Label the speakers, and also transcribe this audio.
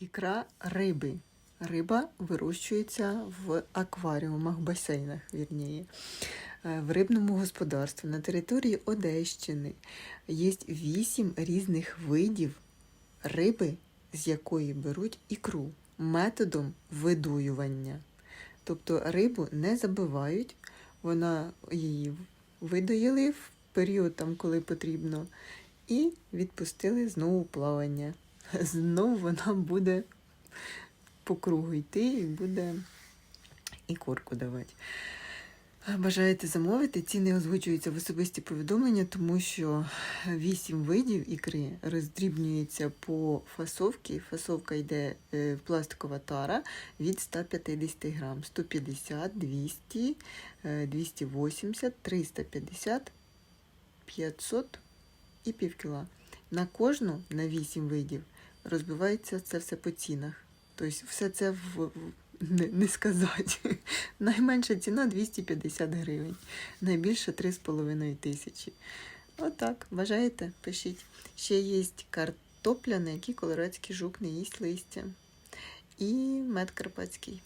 Speaker 1: Ікра риби. Риба вирощується в акваріумах, басейнах, вірніше. Е, В рибному господарстві на території Одещини є вісім різних видів риби, з якої беруть ікру методом видуювання. Тобто рибу не забивають, вона її видоїли в період, там, коли потрібно, і відпустили знову плавання. Знову вона буде по кругу йти і буде і корку давати. Бажаєте замовити, ціни озвучуються в особисті повідомлення, тому що вісім видів ікри роздрібнюється по фасовці. Фасовка йде е, пластикова тара від 150 грам, 150, 200, е, 280, 350, 500 і пів кіла. На кожну, на 8 видів, розбивається це все по цінах. Тобто все це в, не, не сказати. Найменша ціна 250 гривень, найбільше 3,5 тисячі. Отак, бажаєте? Пишіть. Ще є картопля, на якій колорадський жук не їсть листя. І мед карпатський.